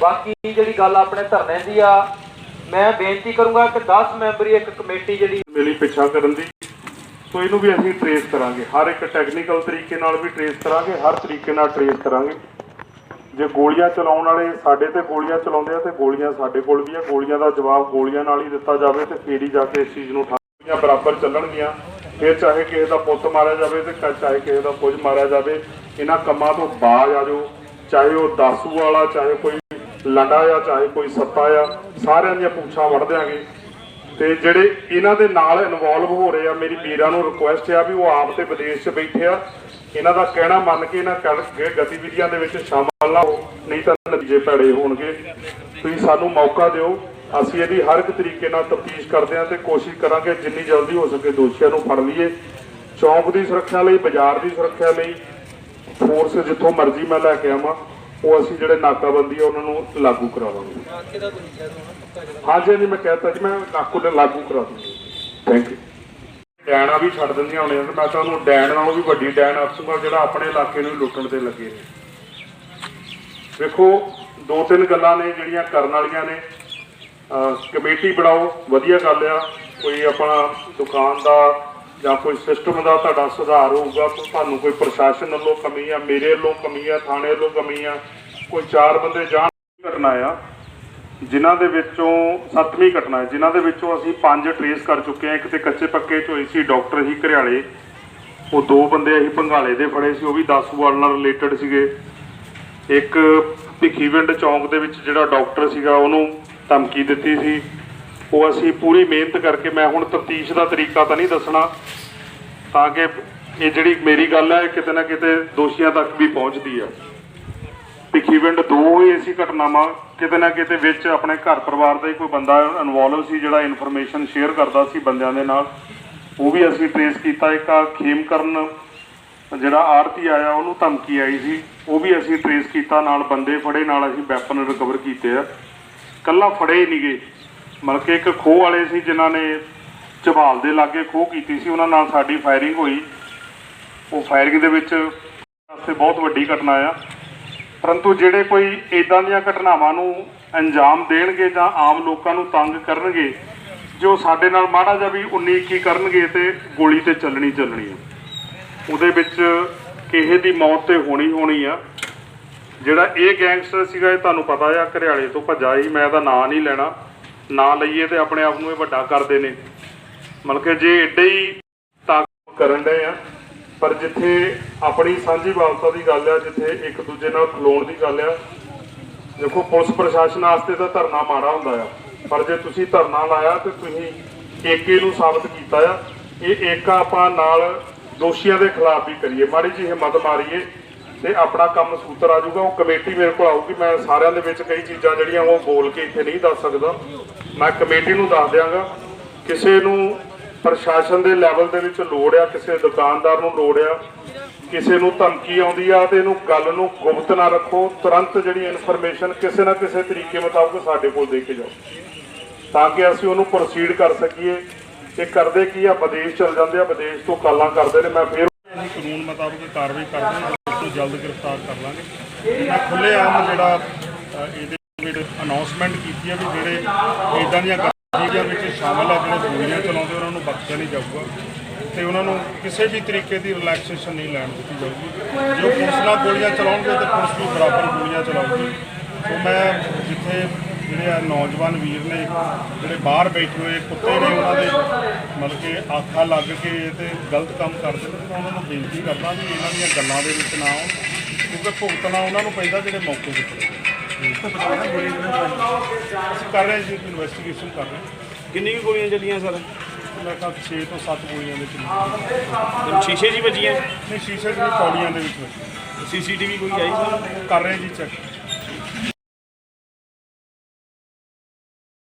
ਬਾਕੀ ਜਿਹੜੀ ਗੱਲ ਆਪਣੇ ਧਰਨੇ ਦੀ ਆ, ਮੈਂ ਬੇਨਤੀ ਕਰੂੰਗਾ ਕਿ 10 ਮੈਂਬਰੀ ਇੱਕ ਕਮੇਟੀ ਜਿਹੜੀ ਮਿਲੀ ਪਿੱਛਾ ਕਰਨ ਦੀ, ਸੋ ਇਹਨੂੰ ਵੀ ਅਸੀਂ ਟਰੇਸ ਕਰਾਂਗੇ। ਹਰ ਇੱਕ ਟੈਕਨੀਕਲ ਤਰੀਕੇ ਨਾਲ ਵੀ ਟਰੇਸ ਕਰਾਂਗੇ, ਹਰ ਤਰੀਕੇ ਨਾਲ ਟਰੇਸ ਕਰਾਂਗੇ। ਜੇ ਗੋਲੀਆਂ ਚਲਾਉਣ ਵਾਲੇ ਸਾਡੇ ਤੇ ਗੋਲੀਆਂ ਚਲਾਉਂਦੇ ਆ, ਤੇ ਗੋਲੀਆਂ ਸਾਡੇ ਕੋਲ ਵੀ ਆ। ਗੋਲੀਆਂ ਦਾ ਜਵਾਬ ਗੋਲੀਆਂ ਨਾਲ ਹੀ ਦਿੱਤਾ ਜਾਵੇ ਤੇ ਫੇਰ ਹੀ ਜਾ ਕੇ ਇਸ ਚੀਜ਼ ਨੂੰ ਠਾਣੀਆਂ ਬਰਾਬਰ ਚੱਲਣਗੀਆਂ। ਫਿਰ ਚਾਹੇ ਕਿਸੇ ਦਾ ਪੁੱਤ ਮਾਰਿਆ ਜਾਵੇ ਤੇ ਚਾਹੇ ਕਿਸੇ ਦਾ ਕੁਝ ਮਾਰਿਆ ਜਾਵੇ, ਇਹਨਾਂ ਕੰਮਾਂ ਤੋਂ ਬਾਜ਼ ਆ ਜਾਓ। ਚਾਹੇ ਉਹ ਦਾਸੂ ਵਾਲਾ, ਚਾਹੇ ਕੋਈ ਲੰਡਾ ਆ, ਚਾਹੇ ਕੋਈ ਸੱਤਾ ਆ, ਸਾਰਿਆਂ ਦੀਆਂ ਪੁੱਛਾਂ ਵੜ ਦਿਆਂਗੇ ਤੇ ਜਿਹੜੇ ਇਹਨਾਂ ਦੇ ਨਾਲ ਇਨਵੋਲਵ ਹੋ ਰਹੇ ਆ, ਮੇਰੀ ਵੀਰਾਂ ਨੂੰ ਰਿਕੁਐਸਟ ਆ ਵੀ ਉਹ ਆਪ ਤੇ ਵਿਦੇਸ਼ 'ਚ ਬੈਠੇ ਆ। ਇਹਨਾਂ ਦਾ ਕਹਿਣਾ ਮੰਨ ਕੇ ਇਹਨਾਂ ਕਰ ਗਤੀਵਿਧੀਆਂ ਦੇ ਵਿੱਚ ਸ਼ਾਮਲ ਨਾ ਹੋ ਨਹੀਂ ਤਾਂ ਨਤੀਜੇ ਭੈੜੇ ਹੋਣਗੇ। ਤੁਸੀਂ ਸਾਨੂੰ ਮੌਕਾ ਦਿਓ, ਅਸੀਂ ਇਹਦੀ ਹਰ ਇੱਕ ਤਰੀਕੇ ਨਾਲ ਤਫਤੀਸ਼ ਕਰਦੇ ਹਾਂ ਤੇ ਕੋਸ਼ਿਸ਼ ਕਰਾਂਗੇ ਜਿੰਨੀ ਜਲਦੀ ਹੋ ਸਕੇ ਦੋਸ਼ੀਆਂ ਨੂੰ ਫੜ ਲਈਏ। ਚੌਂਕ ਦੀ ਸੁਰੱਖਿਆ ਲਈ, ਬਾਜ਼ਾਰ ਦੀ ਸੁਰੱਖਿਆ ਲਈ ਫੋਰਸ ਜਿੱਥੋਂ ਮਰਜ਼ੀ ਮੈਂ ਲੈ ਕੇ ਆਵਾਂ। ਉਹ ਅਸੀਂ ਜਿਹੜੇ ਨਾਕਾਬੰਦੀ ਆ, ਉਹਨਾਂ ਨੂੰ ਲਾਗੂ ਕਰਾਵਾਂਗੇ। ਹਾਂਜੀ ਨਹੀਂ ਮੈਂ ਕਹਿਤਾ ਜੀ, ਮੈਂ ਨਾਕੂ ਨੇ ਲਾਗੂ ਕਰਾ ਦੂੰਗਾ। ਥੈਂਕ ਯੂ ਡੈਣਾ ਵੀ ਛੱਡ ਦਿੰਦੀਆਂ ਹੋਣੀਆਂ ਤੇ ਮੈਂ ਤੁਹਾਨੂੰ ਡੈਣ ਨਾਲੋਂ ਵੀ ਵੱਡੀ ਡੈਣ ਆਖੂੰਗਾ ਜਿਹੜਾ ਆਪਣੇ ਇਲਾਕੇ ਨੂੰ ਹੀ ਲੁੱਟਣ ਤੇ ਲੱਗੇ ਨੇ। ਵੇਖੋ, ਦੋ ਤਿੰਨ ਗੱਲਾਂ ਨੇ ਜਿਹੜੀਆਂ ਕਰਨ ਵਾਲੀਆਂ ਨੇ। ਕਮੇਟੀ ਬਣਾਓ, ਵਧੀਆ ਗੱਲ ਆ। ਕੋਈ ਆਪਣਾ ਦੁਕਾਨ ਦਾ ਜਾਂ ਕੋਈ ਸਿਸਟਮ ਦਾ ਤੁਹਾਡਾ ਸੁਧਾਰ ਹੋਊਗਾ, ਕੋਈ ਤੁਹਾਨੂੰ ਕੋਈ ਪ੍ਰਸ਼ਾਸਨ ਵੱਲੋਂ ਕਮੀ ਆ, ਮੇਰੇ ਵੱਲੋਂ ਕਮੀ ਆ, ਥਾਣੇ ਵੱਲੋਂ ਕਮੀ ਆ, ਕੋਈ ਚਾਰ ਬੰਦੇ ਜਾਣ ਘਟਨਾ ਆ, ਜਿਨ੍ਹਾਂ ਦੇ ਵਿੱਚੋਂ ਸੱਤਵੀਂ ਘਟਨਾ ਹੈ, ਜਿਨ੍ਹਾਂ ਦੇ ਵਿੱਚੋਂ ਅਸੀਂ ਪੰਜ ਟਰੇਸ ਕਰ ਚੁੱਕੇ ਹਾਂ, ਇੱਕ ਤੇ ਕੱਚੇ ਪੱਕੇ ਚ ਹੋਈ ਸੀ ਡਾਕਟਰ ਹੀ ਘਰਿਆਲੇ, ਉਹ ਦੋ ਬੰਦੇ ਅਸੀਂ ਭੰਗਾਲੇ ਦੇ ਫੜੇ ਸੀ, ਉਹ ਵੀ ਦਸੂਵਾਲ ਨਾਲ ਰਿਲੇਟਡ ਸੀਗੇ, ਇੱਕ ਭਿੱਖੀਵਿੰਡ ਚੌਂਕ ਦੇ ਵਿੱਚ ਜਿਹੜਾ ਡਾਕਟਰ ਸੀਗਾ, ਉਹਨੂੰ ਧਮਕੀ ਦਿੱਤੀ ਸੀ ਉਹ ਅਸੀਂ ਪੂਰੀ ਮਿਹਨਤ ਕਰਕੇ ਮੈਂ ਹੁਣ ਤਫਤੀਸ਼ ਦਾ ਤਰੀਕਾ ਤਾਂ ਨਹੀਂ ਦੱਸਣਾ, ਤਾਂ ਕਿ ਇਹ ਜਿਹੜੀ ਮੇਰੀ ਗੱਲ ਹੈ, ਇਹ ਕਿਤੇ ਨਾ ਕਿਤੇ ਦੋਸ਼ੀਆਂ ਤੱਕ ਵੀ ਪਹੁੰਚਦੀ ਆ ਭਿੱਖੀਵਿੰਡ ਦੋ ਹੀ ਐਸੀ ਘਟਨਾਵਾਂ ਕਿਤੇ ਨਾ ਕਿਤੇ ਵਿੱਚ ਆਪਣੇ ਘਰ ਪਰਿਵਾਰ ਦਾ ਹੀ ਕੋਈ ਬੰਦਾ ਇਨਵੋਲਵ ਸੀ, ਜਿਹੜਾ ਇਨਫੋਰਮੇਸ਼ਨ ਸ਼ੇਅਰ ਕਰਦਾ ਸੀ ਬੰਦਿਆਂ ਦੇ ਨਾਲ। ਉਹ ਵੀ ਅਸੀਂ ਟ੍ਰੇਸ ਕੀਤਾ, ਇੱਕ ਆ ਖੇਮਕਰਨ ਜਿਹੜਾ ਆਰਤੀ ਆਇਆ, ਉਹਨੂੰ ਧਮਕੀ ਆਈ ਸੀ। ਉਹ ਵੀ ਅਸੀਂ ਟ੍ਰੇਸ ਕੀਤਾ, ਨਾਲ ਬੰਦੇ ਫੜੇ, ਨਾਲ ਅਸੀਂ ਵੈਪਨ ਰਿਕਵਰ ਕੀਤੇ ਆ। ਕੱਲਾ ਫੜੇ ਹੀ ਨਹੀਂਗੇ ਮਤਲਬ ਕਿ ਇੱਕ ਖੋਹ ਵਾਲੇ ਸੀ ਜਿਨ੍ਹਾਂ ਨੇ ਝਬਾਲ ਦੇ ਲਾਗੇ ਖੋਹ ਕੀਤੀ ਸੀ, ਉਹਨਾਂ ਨਾਲ ਸਾਡੀ ਫਾਇਰਿੰਗ ਹੋਈ। ਉਹ ਫਾਇਰਿੰਗ ਦੇ ਵਿੱਚ ਵਾਸਤੇ ਬਹੁਤ ਵੱਡੀ ਘਟਨਾ ਆ। ਪਰੰਤੂ ਜਿਹੜੇ ਕੋਈ ਇਦਾਂ ਦੀਆਂ ਘਟਨਾਵਾਂ ਨੂੰ ਅੰਜਾਮ ਦੇਣਗੇ ਜਾਂ ਆਮ ਲੋਕਾਂ ਨੂੰ ਤੰਗ ਕਰਨਗੇ, ਜੋ ਸਾਡੇ ਨਾਲ ਮਾੜਾ ਜਿਹਾ ਵੀ 19 21 ਕਰਨਗੇ ਤੇ ਗੋਲੀ ਤੇ ਚੱਲਣੀ ਚੱਲਣੀ ਆ। ਉਹਦੇ ਵਿੱਚ ਕਿਸੇ ਦੀ ਮੌਤ ਤੇ ਹੋਣੀ ਹੋਣੀ ਆ। ਜਿਹੜਾ ਇਹ ਗੈਂਗਸਟਰ ਸੀਗਾ, ਇਹ ਤੁਹਾਨੂੰ ਪਤਾ ਆ, ਘਰਿਆਲੇ ਤੋਂ ਭੱਜਾ ਹੀ ਮੈਂ ਇਹਦਾ ਨਾਂ ਨਹੀਂ ਲੈਣਾ। ਨਾਂ ਲਈਏ ਤੇ ਆਪਣੇ ਆਪ ਨੂੰ ਇਹ ਵੱਡਾ ਕਰਦੇ ਨੇ। ਮਤਲਬ ਕਿ ਜੇ ਏਡੇ ਹੀ ਤਾਕਤ ਕਰਨ ਦੇ ਆ, ਪਰ ਜਿੱਥੇ ਆਪਣੀ ਸਾਂਝੀ ਵਾਲਤਾ ਦੀ ਗੱਲ ਆ, ਜਿੱਥੇ ਇੱਕ ਦੂਜੇ ਨਾਲ ਖਲੋਣ ਦੀ ਗੱਲ ਆ, ਦੇਖੋ ਪੁਲਿਸ ਪ੍ਰਸ਼ਾਸਨ ਵਾਸਤੇ ਤਾਂ ਧਰਨਾ ਮਾੜਾ ਹੁੰਦਾ ਆ, ਪਰ ਜੇ ਤੁਸੀਂ ਧਰਨਾ ਲਾਇਆ ਤੇ ਤੁਸੀਂ ਏਕੇ ਨੂੰ ਸਾਬਤ ਕੀਤਾ ਆ, ਇਹ ਏਕਾ ਆਪਾਂ ਨਾਲ ਦੋਸ਼ੀਆਂ ਦੇ ਖਿਲਾਫ ਵੀ ਕਰੀਏ। ਮਾੜੀ ਜੀ ਹਿੰਮਤ ਮਾਰੀਏ ਤੇ ਆਪਣਾ ਕੰਮ ਸੂਤਰ ਆ ਜਾਊਗਾ, ਉਹ ਕਮੇਟੀ ਮੇਰੇ ਕੋਲ ਆਊਗੀ, ਮੈਂ ਸਾਰਿਆਂ ਦੇ ਵਿੱਚ ਕਈ ਚੀਜ਼ਾਂ ਜਿਹੜੀਆਂ ਉਹ ਬੋਲ ਕੇ ਇੱਥੇ ਨਹੀਂ ਦੱਸ ਸਕਦਾ। ਮੈਂ ਕਮੇਟੀ ਨੂੰ ਦੱਸ ਦਿਆਂਗਾ, ਕਿਸੇ ਨੂੰ ਪ੍ਰਸ਼ਾਸਨ ਦੇ ਲੈਵਲ ਦੇ ਵਿੱਚ ਲੋੜ ਆ, ਕਿਸੇ ਦੁਕਾਨਦਾਰ ਨੂੰ ਲੋੜ ਆ, ਕਿਸੇ ਨੂੰ ਧਮਕੀ ਆਉਂਦੀ ਆ ਤੇ ਇਹਨੂੰ ਗੱਲ ਨੂੰ ਗੁਪਤ ਨਾ ਰੱਖੋ, ਤੁਰੰਤ ਜਿਹੜੀ ਇਨਫੋਰਮੇਸ਼ਨ ਕਿਸੇ ਨਾ ਕਿਸੇ ਤਰੀਕੇ ਮੁਤਾਬਕ ਸਾਡੇ ਕੋਲ ਦੇ ਕੇ ਜਾਓ। ਤਾਂ ਕਿ ਅਸੀਂ ਉਹਨੂੰ ਪ੍ਰੋਸੀਡ ਕਰ ਸਕੀਏ। ਇਹ ਕਰਦੇ ਕੀ ਆ, ਵਿਦੇਸ਼ ਚਲ ਜਾਂਦੇ ਆ, ਵਿਦੇਸ਼ ਤੋਂ ਕਾਲਾਂ ਕਰਦੇ ਨੇ, ਮੈਂ ਫਿਰ ਕਾਨੂੰਨ ਮੁਤਾਬਕ ਕਾਰਵਾਈ ਕਰਦੇ ਤੋਂ ਜਲਦ ਗ੍ਰਿਫਤਾਰ ਕਰ ਲਾਂਗੇ। ਮੈਂ ਖੁੱਲੇ ਆਮ ਜਿਹੜਾ ਇਹਦੇ ਵਿੱਚ ਅਨਾਉਂਸਮੈਂਟ ਕੀਤੀ ਹੈ ਵੀ ਜਿਹੜੇ ਇਦਾਂ ਦੀਆਂ ਗਤੀਵਿਧੀਆਂ ਵਿੱਚ ਸ਼ਾਮਲ ਆ, ਜਿਹੜੇ ਗੋਲੀਆਂ ਚਲਾਉਂਦੇ ਉਹਨਾਂ ਨੂੰ ਬਖਸ਼ਿਆ ਨਹੀਂ ਜਾਊਗਾ। ਤੇ ਉਹਨਾਂ ਨੂੰ ਕਿਸੇ ਵੀ ਤਰੀਕੇ ਦੀ ਰਿਲੈਕਸੇਸ਼ਨ ਨਹੀਂ ਲੈਣ ਦਿੱਤੀ ਜਾਊਗੀ। ਜੋ ਪੁਲਿਸ ਨਾਲ ਗੋਲੀਆਂ ਚਲਾਉਣਗੇ, ਤੇ ਪੁਲਿਸ ਵੀ ਬਰਾਬਰ ਗੋਲੀਆਂ ਚਲਾਊਗੀ। ਸੋ ਮੈਂ ਜਿੱਥੇ ਜਿਹੜੇ ਆ ਨੌਜਵਾਨ ਵੀਰ ਨੇ ਜਿਹੜੇ ਬਾਹਰ ਬੈਠੇ ਹੋਏ ਕੁੱਤੇ ਨੇ ਉਹਨਾਂ ਦੇ ਮਤਲਬ ਕਿ ਆਖਾਂ ਲੱਗ ਕੇ ਤੇ ਗਲਤ ਕੰਮ ਕਰਦੇ ਨੇ ਤਾਂ ਉਹਨਾਂ ਨੂੰ ਬੇਨਤੀ ਕਰਦਾ ਵੀ ਇਹਨਾਂ ਦੀਆਂ ਗੱਲਾਂ ਦੇ ਵਿੱਚ ਨਾ ਆਉਣ ਕਿਉਂਕਿ ਭੁਗਤਣਾ ਉਹਨਾਂ ਨੂੰ ਪੈਂਦਾ ਜਿਹੜੇ ਮੌਕੇ ਤੇ ਅਸੀਂ ਕਰ ਰਹੇ ਜੀ ਇਨਵੈਸਟੀਗੇਸ਼ਨ ਕਰ ਰਹੇ। ਕਿੰਨੀ ਕੁ ਗੋਲੀਆਂ ਚੱਲੀਆਂ ਸਰ? ਮੈਂ ਕਿਹਾ 6 ਤੋਂ 7 ਗੋਲੀਆਂ ਦੇ ਵਿੱਚ ਸ਼ੀਸ਼ੇ ਹੀ ਵੱਜੀਆਂ? ਨਹੀਂ ਸ਼ੀਸ਼ੇ ਦੀਆਂ ਪੌੜੀਆਂ ਦੇ ਵਿੱਚ। ਸੀਸੀਟੀਵੀ ਕੋਈ ਆਈ ਸਰ? ਕਰ ਰਹੇ ਜੀ ਚੈੱਕ